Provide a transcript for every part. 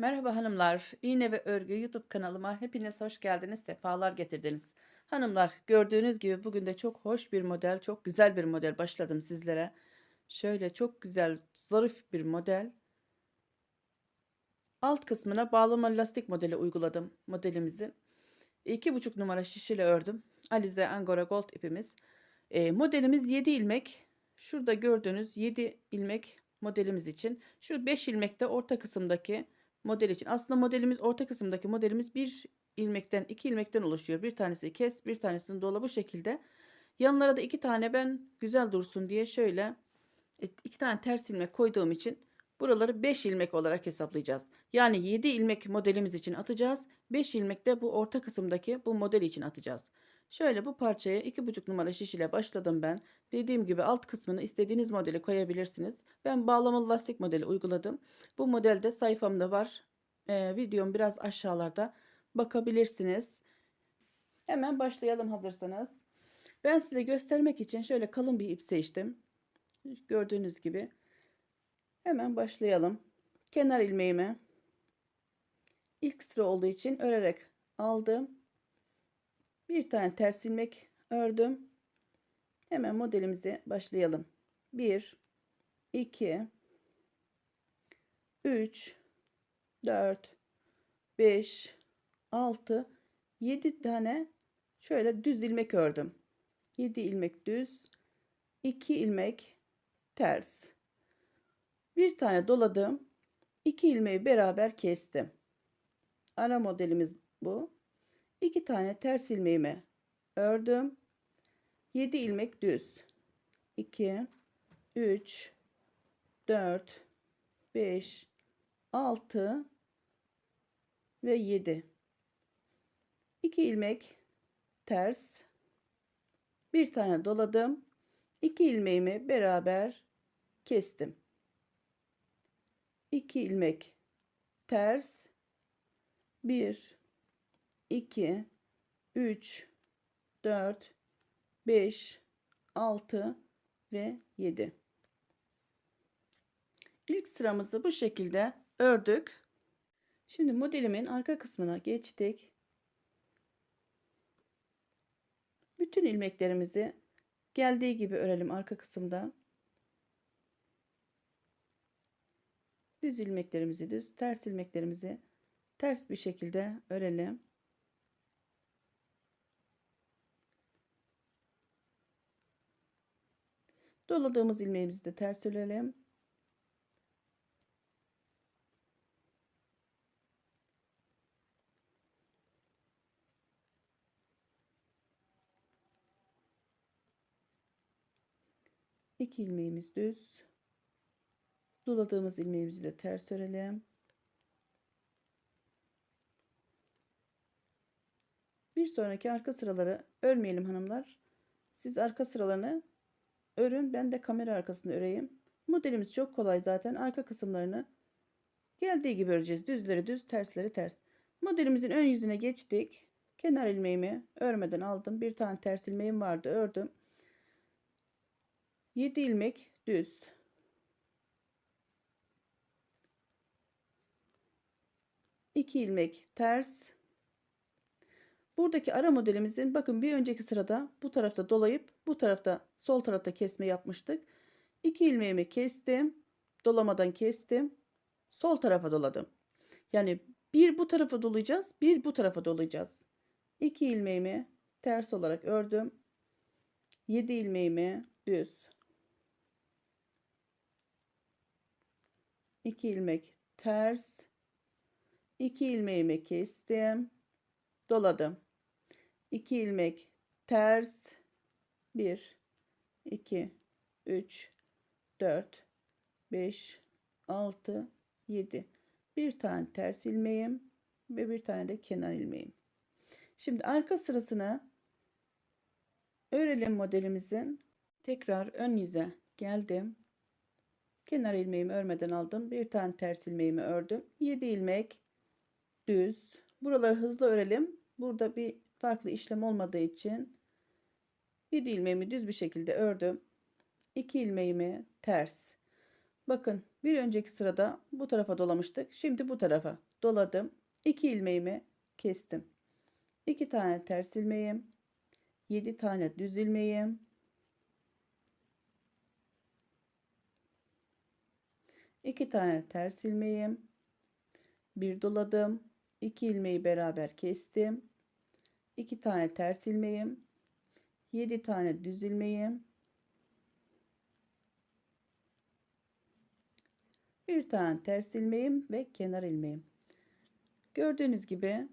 Merhaba hanımlar, İğne ve Örgü YouTube kanalıma hepiniz hoş geldiniz, sefalar getirdiniz. Hanımlar, gördüğünüz gibi bugün de çok hoş bir model, çok güzel bir model başladım sizlere. Şöyle çok güzel, zarif bir model. Alt kısmına bağlama lastik modeli uyguladım modelimizi. 2,5 numara şişiyle ördüm. Alize Angora Gold ipimiz. E, modelimiz 7 ilmek. Şurada gördüğünüz 7 ilmek modelimiz için. Şu 5 ilmek de orta kısımdaki model için. Aslında modelimiz orta kısımdaki modelimiz bir ilmekten iki ilmekten oluşuyor. Bir tanesi kes bir tanesini dola bu şekilde. Yanlara da iki tane ben güzel dursun diye şöyle e, iki tane ters ilmek koyduğum için buraları 5 ilmek olarak hesaplayacağız. Yani 7 ilmek modelimiz için atacağız. 5 ilmek de bu orta kısımdaki bu model için atacağız. Şöyle bu parçaya 2,5 numara şiş ile başladım ben. Dediğim gibi alt kısmını istediğiniz modeli koyabilirsiniz. Ben bağlamalı lastik modeli uyguladım. Bu modelde sayfamda var. Ee, videom biraz aşağılarda bakabilirsiniz. Hemen başlayalım hazırsanız. Ben size göstermek için şöyle kalın bir ip seçtim. Gördüğünüz gibi. Hemen başlayalım. Kenar ilmeğimi ilk sıra olduğu için örerek aldım. Bir tane ters ilmek ördüm. Hemen modelimize başlayalım. 1 2 3 4 5 6 7 tane şöyle düz ilmek ördüm. 7 ilmek düz, 2 ilmek ters. Bir tane doladım. 2 ilmeği beraber kestim. Ara modelimiz bu. 2 tane ters ilmeğimi ördüm. 7 ilmek düz. 2 3 4 5 6 ve 7 2 ilmek ters. Bir tane doladım. 2 ilmeğimi beraber kestim. 2 ilmek ters. 1 2 3 4 5 6 ve 7 İlk sıramızı bu şekilde ördük. Şimdi modelimin arka kısmına geçtik. Bütün ilmeklerimizi geldiği gibi örelim arka kısımda. Düz ilmeklerimizi düz, ters ilmeklerimizi ters bir şekilde örelim. Doladığımız ilmeğimizi de ters örelim. İki ilmeğimiz düz. Doladığımız ilmeğimizi de ters örelim. Bir sonraki arka sıraları örmeyelim hanımlar. Siz arka sıralarını örün. Ben de kamera arkasını öreyim. Modelimiz çok kolay zaten. Arka kısımlarını geldiği gibi öreceğiz. Düzleri düz, tersleri ters. Modelimizin ön yüzüne geçtik. Kenar ilmeğimi örmeden aldım. Bir tane ters ilmeğim vardı. Ördüm. 7 ilmek düz. İki ilmek ters. Buradaki ara modelimizin bakın bir önceki sırada bu tarafta dolayıp bu tarafta sol tarafta kesme yapmıştık. 2 ilmeğimi kestim. Dolamadan kestim. Sol tarafa doladım. Yani bir bu tarafa dolayacağız, bir bu tarafa dolayacağız. 2 ilmeğimi ters olarak ördüm. 7 ilmeğimi düz. 2 ilmek ters 2 ilmeğimi kestim doladım 2 ilmek ters 1 2 3 4 5 6 7 bir tane ters ilmeğim ve bir tane de kenar ilmeğim şimdi arka sırasını örelim modelimizin tekrar ön yüze geldim Kenar ilmeğimi örmeden aldım. Bir tane ters ilmeğimi ördüm. 7 ilmek düz. Buraları hızlı örelim. Burada bir farklı işlem olmadığı için 7 ilmeğimi düz bir şekilde ördüm. 2 ilmeğimi ters. Bakın bir önceki sırada bu tarafa dolamıştık. Şimdi bu tarafa doladım. 2 ilmeğimi kestim. 2 tane ters ilmeğim. 7 tane düz ilmeğim. 2 tane ters ilmeğim. Bir doladım. 2 ilmeği beraber kestim. 2 tane ters ilmeğim. 7 tane düz ilmeğim. Bir tane ters ilmeğim ve kenar ilmeğim. Gördüğünüz gibi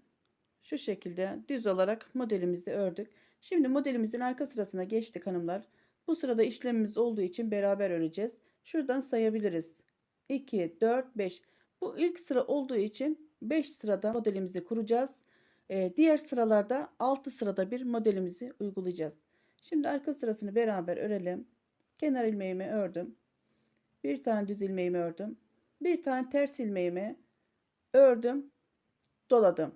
şu şekilde düz olarak modelimizi ördük. Şimdi modelimizin arka sırasına geçtik hanımlar. Bu sırada işlemimiz olduğu için beraber öreceğiz. Şuradan sayabiliriz. 2, 4, 5. Bu ilk sıra olduğu için 5 sırada modelimizi kuracağız. Ee, diğer sıralarda 6 sırada bir modelimizi uygulayacağız. Şimdi arka sırasını beraber örelim. Kenar ilmeğimi ördüm. Bir tane düz ilmeğimi ördüm. Bir tane ters ilmeğimi ördüm, doladım.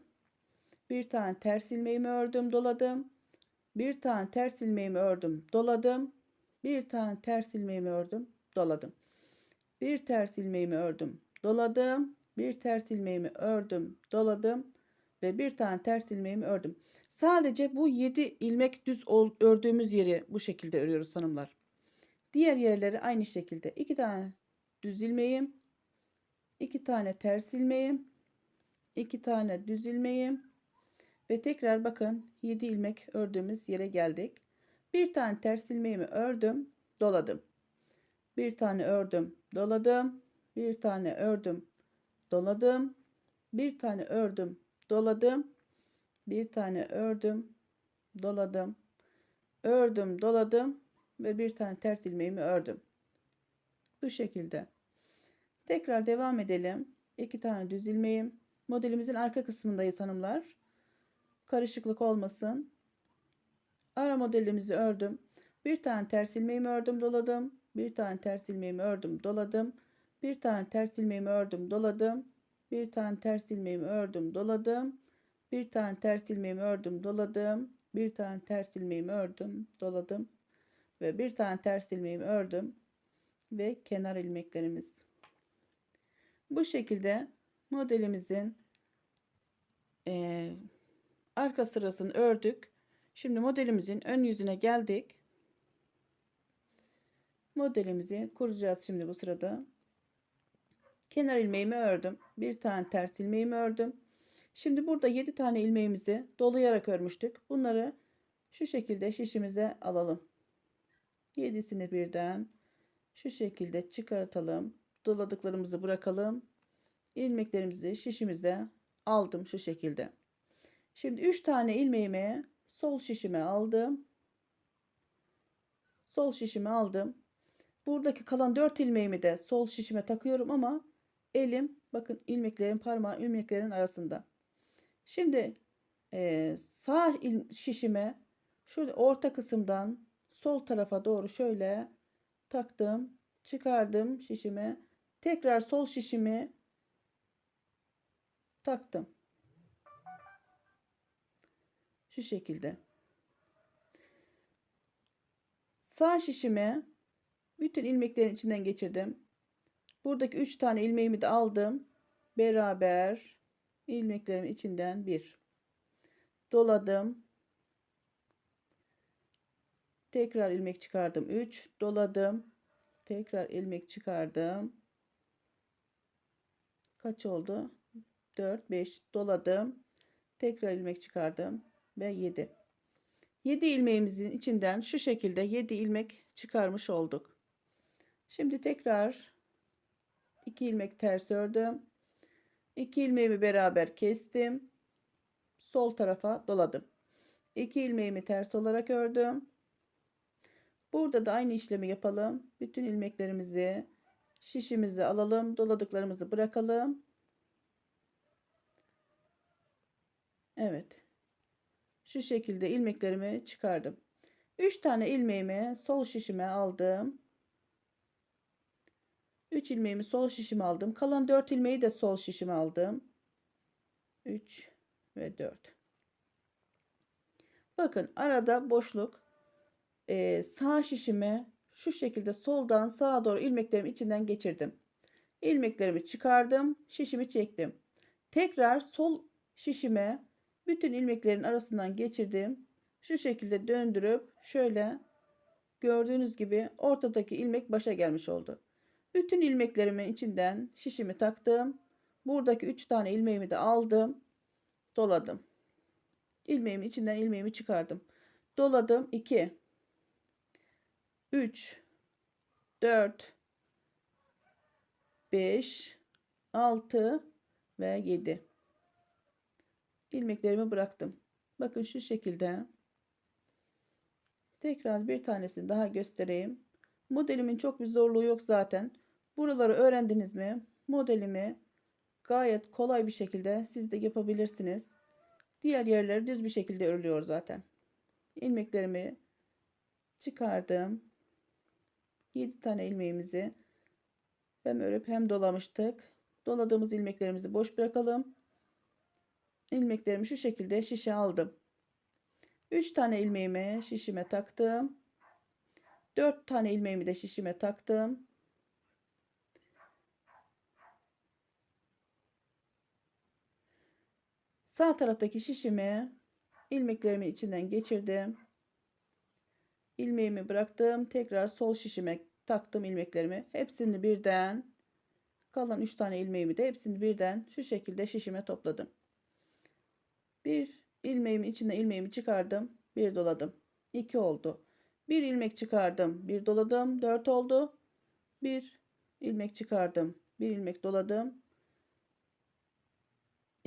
Bir tane ters ilmeğimi ördüm, doladım. Bir tane ters ilmeğimi ördüm, doladım. Bir tane ters ilmeğimi ördüm, doladım. Bir ters ilmeğimi ördüm, doladım. Bir ters ilmeğimi ördüm, doladım ve bir tane ters ilmeğimi ördüm. Sadece bu 7 ilmek düz ördüğümüz yeri bu şekilde örüyoruz hanımlar. Diğer yerleri aynı şekilde. 2 tane düz ilmeğim, 2 tane ters ilmeğim, 2 tane düz ilmeğim ve tekrar bakın 7 ilmek ördüğümüz yere geldik. Bir tane ters ilmeğimi ördüm, doladım. Bir tane ördüm, doladım. Bir tane ördüm, doladım. Bir tane ördüm, doladım. Bir tane ördüm, doladım. Ördüm, doladım ve bir tane ters ilmeğimi ördüm. Bu şekilde. Tekrar devam edelim. İki tane düz ilmeğim. Modelimizin arka kısmındayız hanımlar. Karışıklık olmasın. Ara modelimizi ördüm. Bir tane ters ilmeğimi ördüm doladım. Bir tane ters ilmeğimi ördüm doladım. Bir tane ters ilmeğimi ördüm doladım. Bir tane ters ilmeğimi ördüm doladım. Bir tane ters ilmeğimi ördüm doladım. Bir tane ters ilmeğimi ördüm doladım. Ve bir tane ters ilmeğimi ördüm. Ve kenar ilmeklerimiz. Bu şekilde modelimizin e, arka sırasını ördük. Şimdi modelimizin ön yüzüne geldik. Modelimizi kuracağız şimdi bu sırada. Kenar ilmeğimi ördüm. Bir tane ters ilmeğimi ördüm. Şimdi burada 7 tane ilmeğimizi dolayarak örmüştük. Bunları şu şekilde şişimize alalım. 7'sini birden şu şekilde çıkartalım doladıklarımızı bırakalım. İlmeklerimizi şişimize aldım şu şekilde. Şimdi 3 tane ilmeğimi sol şişime aldım. Sol şişime aldım. Buradaki kalan 4 ilmeğimi de sol şişime takıyorum ama elim bakın ilmeklerin parmağı ilmeklerin arasında. Şimdi e, sağ şişime şöyle orta kısımdan sol tarafa doğru şöyle taktım çıkardım şişimi. Tekrar sol şişimi taktım. Şu şekilde. Sağ şişimi bütün ilmeklerin içinden geçirdim. Buradaki 3 tane ilmeğimi de aldım. Beraber ilmeklerimin içinden bir doladım. Tekrar ilmek çıkardım. 3 doladım. Tekrar ilmek çıkardım. Kaç oldu? 4, 5 doladım. Tekrar ilmek çıkardım ve 7. 7 ilmeğimizin içinden şu şekilde 7 ilmek çıkarmış olduk. Şimdi tekrar 2 ilmek ters ördüm. 2 ilmeğimi beraber kestim. Sol tarafa doladım. 2 ilmeğimi ters olarak ördüm. Burada da aynı işlemi yapalım. Bütün ilmeklerimizi şişimize alalım. Doladıklarımızı bırakalım. Evet. Şu şekilde ilmeklerimi çıkardım. 3 tane ilmeğimi sol şişime aldım. 3 ilmeğimi sol şişime aldım. Kalan 4 ilmeği de sol şişime aldım. 3 ve 4. Bakın arada boşluk e, sağ şişime şu şekilde soldan sağa doğru ilmeklerimi içinden geçirdim. İlmeklerimi çıkardım, şişimi çektim. Tekrar sol şişime bütün ilmeklerin arasından geçirdim. Şu şekilde döndürüp şöyle gördüğünüz gibi ortadaki ilmek başa gelmiş oldu. Bütün ilmeklerimin içinden şişimi taktım. Buradaki 3 tane ilmeğimi de aldım. Doladım. İlmeğimin içinden ilmeğimi çıkardım. Doladım 2 3 4 5 6 ve 7 ilmeklerimi bıraktım. Bakın şu şekilde tekrar bir tanesini daha göstereyim. Modelimin çok bir zorluğu yok zaten. Buraları öğrendiniz mi? Modelimi gayet kolay bir şekilde siz de yapabilirsiniz. Diğer yerleri düz bir şekilde örülüyor zaten. İlmeklerimi çıkardım. 7 tane ilmeğimizi hem örüp hem dolamıştık. Doladığımız ilmeklerimizi boş bırakalım. İlmeklerimi şu şekilde şişe aldım. 3 tane ilmeğimi şişime taktım. 4 tane ilmeğimi de şişime taktım. Sağ taraftaki şişimi ilmeklerimin içinden geçirdim. İlmeğimi bıraktım. Tekrar sol şişime taktım ilmeklerimi. Hepsini birden kalan 3 tane ilmeğimi de hepsini birden şu şekilde şişime topladım. Bir ilmeğimi içine ilmeğimi çıkardım. Bir doladım. 2 oldu. Bir ilmek çıkardım. Bir doladım. 4 oldu. Bir ilmek çıkardım. Bir ilmek doladım.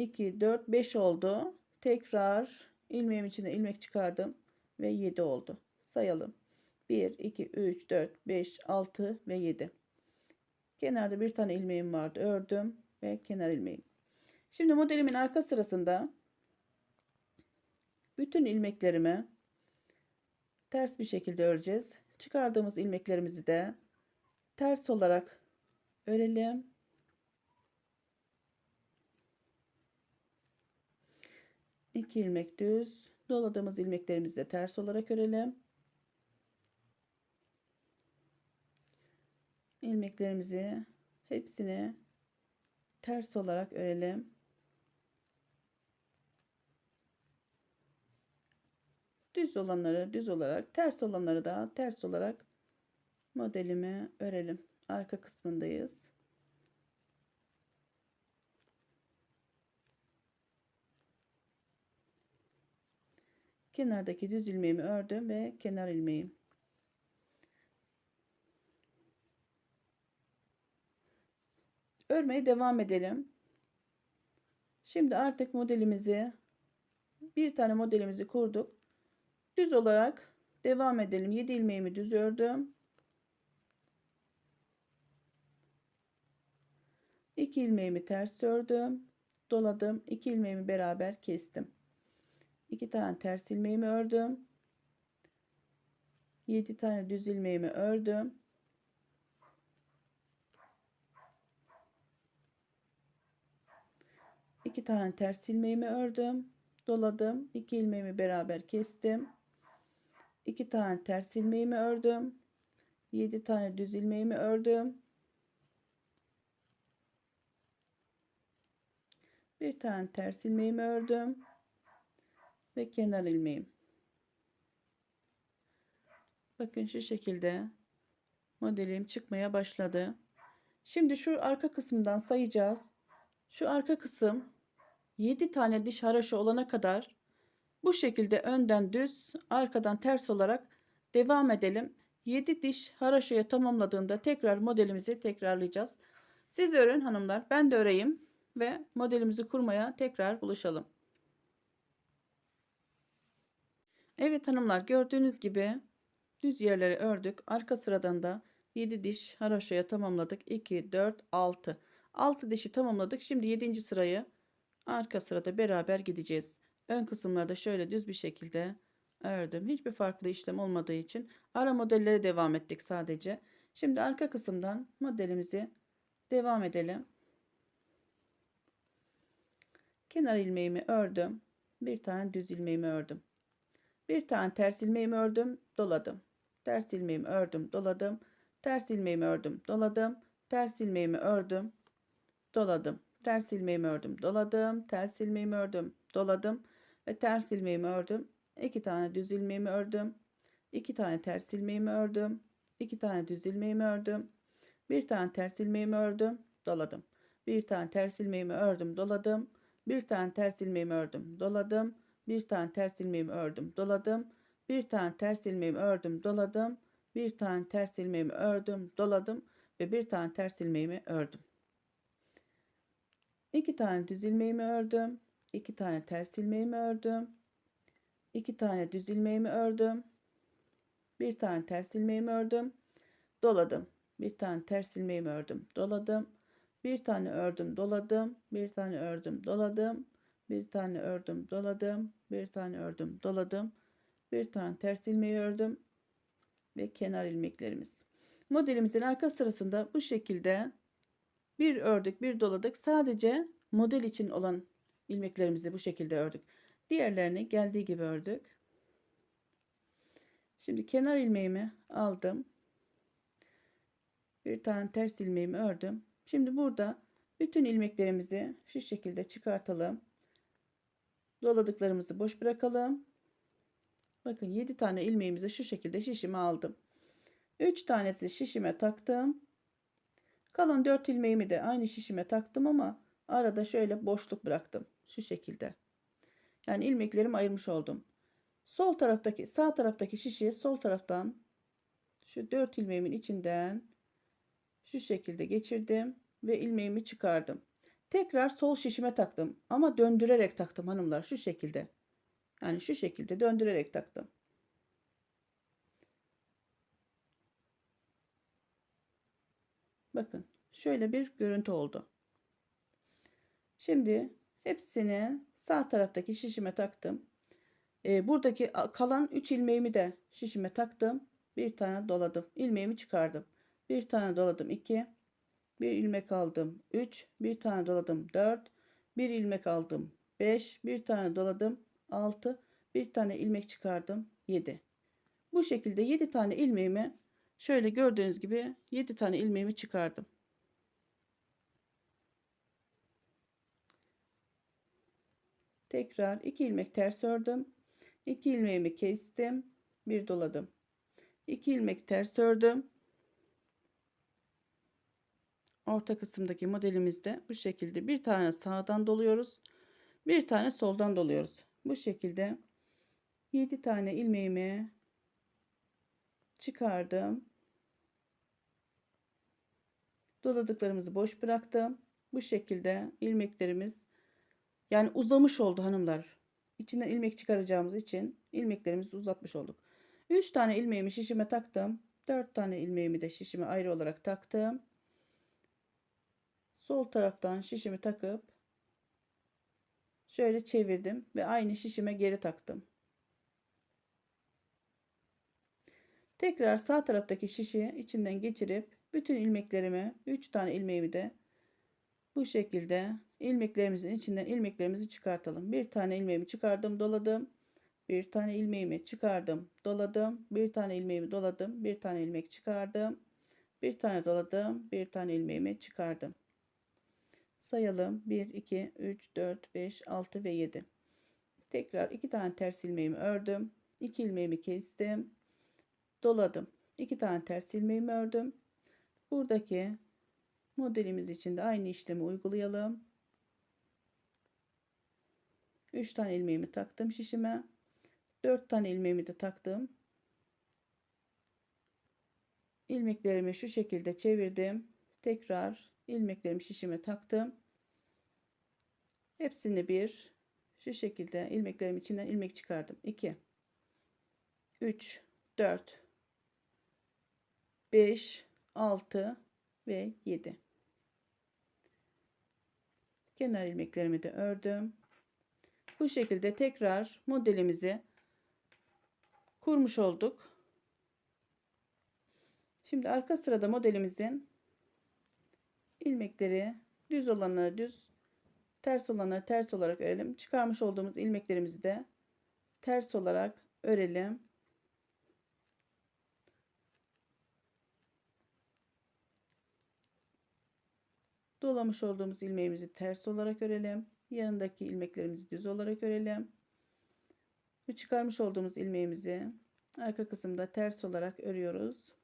2, 4, 5 oldu. Tekrar ilmeğim içine ilmek çıkardım. Ve 7 oldu. Sayalım. 1, 2, 3, 4, 5, 6 ve 7. Kenarda bir tane ilmeğim vardı. Ördüm ve kenar ilmeğim. Şimdi modelimin arka sırasında bütün ilmeklerimi ters bir şekilde öreceğiz. Çıkardığımız ilmeklerimizi de ters olarak örelim. İki ilmek düz. Doladığımız ilmeklerimizi de ters olarak örelim. ilmeklerimizi hepsini ters olarak örelim. Düz olanları düz olarak, ters olanları da ters olarak modelimi örelim. Arka kısmındayız. Kenardaki düz ilmeğimi ördüm ve kenar ilmeğim. Örmeye devam edelim. Şimdi artık modelimizi bir tane modelimizi kurduk. Düz olarak devam edelim. 7 ilmeğimi düz ördüm. 2 ilmeğimi ters ördüm. Doladım. 2 ilmeğimi beraber kestim. 2 tane ters ilmeğimi ördüm. 7 tane düz ilmeğimi ördüm. 2 tane ters ilmeğimi ördüm. Doladım. 2 ilmeğimi beraber kestim. 2 tane ters ilmeğimi ördüm. 7 tane düz ilmeğimi ördüm. Bir tane ters ilmeğimi ördüm. Ve kenar ilmeğim. Bakın şu şekilde modelim çıkmaya başladı. Şimdi şu arka kısımdan sayacağız. Şu arka kısım 7 tane diş haraşo olana kadar bu şekilde önden düz arkadan ters olarak devam edelim. 7 diş haraşoya tamamladığında tekrar modelimizi tekrarlayacağız. Siz örün hanımlar ben de öreyim ve modelimizi kurmaya tekrar buluşalım. Evet hanımlar gördüğünüz gibi düz yerleri ördük. Arka sıradan da 7 diş haraşoya tamamladık. 2, 4, 6. 6 dişi tamamladık. Şimdi 7. sırayı arka sırada beraber gideceğiz. Ön kısımlarda şöyle düz bir şekilde ördüm. Hiçbir farklı işlem olmadığı için ara modellere devam ettik sadece. Şimdi arka kısımdan modelimizi devam edelim. Kenar ilmeğimi ördüm. Bir tane düz ilmeğimi ördüm. Bir tane ters ilmeğimi ördüm, doladım. ters ilmeğimi ördüm, doladım. Ters ilmeğimi ördüm, doladım. Ters ilmeğimi ördüm, doladım. Ters ilmeğimi ördüm, doladım. Ters ilmeğimi ördüm, doladım ve ters ilmeğimi ördüm. İki tane düz ilmeğimi ördüm. iki tane ters ilmeğimi ördüm. iki tane düz ilmeğimi ördüm. Bir tane ters ilmeğimi ördüm, doladım. Bir tane ters ilmeğimi ördüm, doladım. Bir tane ters ilmeğimi ördüm, doladım. Bir tane ters ilmeğimi ördüm, doladım. Bir tane ters ilmeğimi ördüm, doladım. Bir tane ters ilmeğimi ördüm, doladım ve bir tane ters ilmeğimi ördüm. İki tane düz ilmeğimi ördüm. iki tane ters ilmeğimi ördüm. iki tane düz ilmeğimi ördüm. Bir tane ters ilmeğimi ördüm. Doladım. Bir tane ters ilmeğimi ördüm. Doladım. Bir tane ördüm, doladım. Bir tane ördüm, doladım. Bir tane ördüm, doladım. Bir tane ördüm, doladım. Bir tane ters ilmeği ördüm ve kenar ilmeklerimiz. Modelimizin arka sırasında bu şekilde bir ördük, bir doladık. Sadece model için olan ilmeklerimizi bu şekilde ördük. Diğerlerini geldiği gibi ördük. Şimdi kenar ilmeğimi aldım. Bir tane ters ilmeğimi ördüm. Şimdi burada bütün ilmeklerimizi şu şekilde çıkartalım. Doladıklarımızı boş bırakalım. Bakın 7 tane ilmeğimizi şu şekilde şişime aldım. 3 tanesi şişime taktım. Kalan 4 ilmeğimi de aynı şişime taktım ama arada şöyle boşluk bıraktım. Şu şekilde. Yani ilmeklerimi ayırmış oldum. Sol taraftaki sağ taraftaki şişi sol taraftan şu 4 ilmeğimin içinden şu şekilde geçirdim ve ilmeğimi çıkardım. Tekrar sol şişime taktım ama döndürerek taktım hanımlar şu şekilde. Yani şu şekilde döndürerek taktım. Bakın şöyle bir görüntü oldu. Şimdi hepsini sağ taraftaki şişime taktım. Ee, buradaki kalan 3 ilmeğimi de şişime taktım. Bir tane doladım. ilmeğimi çıkardım. Bir tane doladım 2. Bir ilmek aldım 3. Bir tane doladım 4. Bir ilmek aldım 5. Bir tane doladım 6. Bir tane ilmek çıkardım 7. Bu şekilde 7 tane ilmeğimi şöyle gördüğünüz gibi 7 tane ilmeğimi çıkardım. Tekrar 2 ilmek ters ördüm. 2 ilmeğimi kestim. Bir doladım. 2 ilmek ters ördüm. Orta kısımdaki modelimizde bu şekilde bir tane sağdan doluyoruz. Bir tane soldan doluyoruz. Bu şekilde 7 tane ilmeğimi çıkardım. Doladıklarımızı boş bıraktım. Bu şekilde ilmeklerimiz yani uzamış oldu hanımlar. İçinden ilmek çıkaracağımız için ilmeklerimizi uzatmış olduk. 3 tane ilmeğimi şişime taktım. 4 tane ilmeğimi de şişime ayrı olarak taktım. Sol taraftan şişimi takıp şöyle çevirdim ve aynı şişime geri taktım. Tekrar sağ taraftaki şişi içinden geçirip bütün ilmeklerimi 3 tane ilmeğimi de bu şekilde ilmeklerimizin içinden ilmeklerimizi çıkartalım. Bir tane ilmeğimi çıkardım, doladım. Bir tane ilmeğimi çıkardım, doladım. Bir tane ilmeğimi doladım. Bir tane ilmek çıkardım. Bir tane doladım. Bir tane ilmeğimi çıkardım. Sayalım. 1, 2, 3, 4, 5, 6 ve 7. Tekrar 2 tane ters ilmeğimi ördüm. 2 ilmeğimi kestim. Doladım. 2 tane ters ilmeğimi ördüm. Buradaki modelimiz için de aynı işlemi uygulayalım. 3 tane ilmeğimi taktım şişime. 4 tane ilmeğimi de taktım. ilmeklerimi şu şekilde çevirdim. Tekrar ilmeklerimi şişime taktım. Hepsini bir şu şekilde ilmeklerim içinden ilmek çıkardım. 2 3 4 5 6 ve 7 kenar ilmeklerimi de ördüm. Bu şekilde tekrar modelimizi kurmuş olduk. Şimdi arka sırada modelimizin ilmekleri düz olanlara düz, ters olanlara ters olarak örelim. Çıkarmış olduğumuz ilmeklerimizi de ters olarak örelim. Dolamış olduğumuz ilmeğimizi ters olarak örelim. Yanındaki ilmeklerimizi düz olarak örelim. Ve çıkarmış olduğumuz ilmeğimizi arka kısımda ters olarak örüyoruz.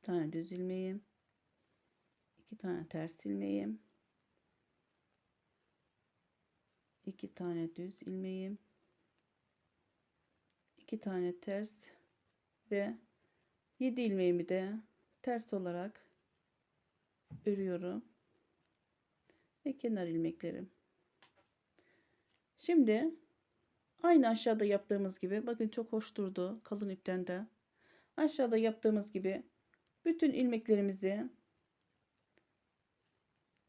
İki tane düz ilmeğim. iki tane ters ilmeğim. iki tane düz ilmeğim. iki tane ters ve 7 ilmeğimi de ters olarak örüyorum ve kenar ilmeklerim. Şimdi aynı aşağıda yaptığımız gibi bakın çok hoş durdu kalın ipten de. Aşağıda yaptığımız gibi bütün ilmeklerimizi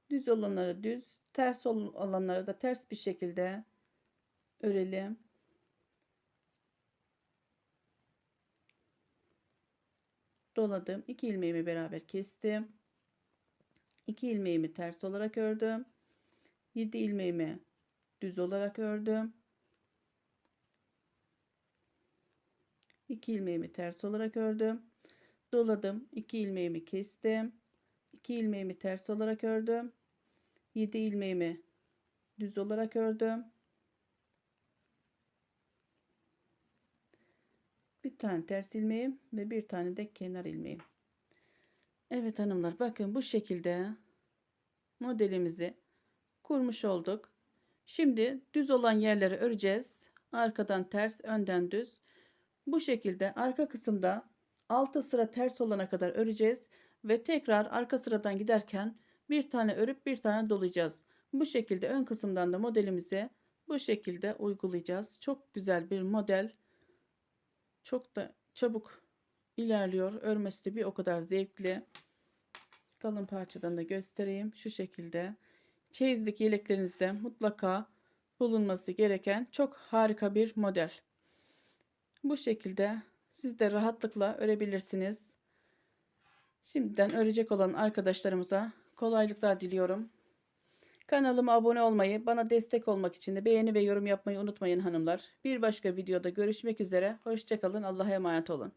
düz olanları düz, ters olanları da ters bir şekilde örelim. Doladım. 2 ilmeğimi beraber kestim. 2 ilmeğimi ters olarak ördüm. 7 ilmeğimi düz olarak ördüm. 2 ilmeğimi ters olarak ördüm. Doladım. 2 ilmeğimi kestim. 2 ilmeğimi ters olarak ördüm. 7 ilmeğimi düz olarak ördüm. Bir tane ters ilmeğim ve bir tane de kenar ilmeğim. Evet hanımlar bakın bu şekilde modelimizi kurmuş olduk. Şimdi düz olan yerleri öreceğiz. Arkadan ters, önden düz. Bu şekilde arka kısımda 6 sıra ters olana kadar öreceğiz ve tekrar arka sıradan giderken bir tane örüp bir tane dolayacağız. Bu şekilde ön kısımdan da modelimizi bu şekilde uygulayacağız. Çok güzel bir model. Çok da çabuk ilerliyor. Örmesi de bir o kadar zevkli. Kalın parçadan da göstereyim. Şu şekilde. Çeyizlik yeleklerinizde mutlaka bulunması gereken çok harika bir model. Bu şekilde siz de rahatlıkla örebilirsiniz. Şimdiden örecek olan arkadaşlarımıza kolaylıklar diliyorum. Kanalıma abone olmayı, bana destek olmak için de beğeni ve yorum yapmayı unutmayın hanımlar. Bir başka videoda görüşmek üzere. Hoşçakalın. Allah'a emanet olun.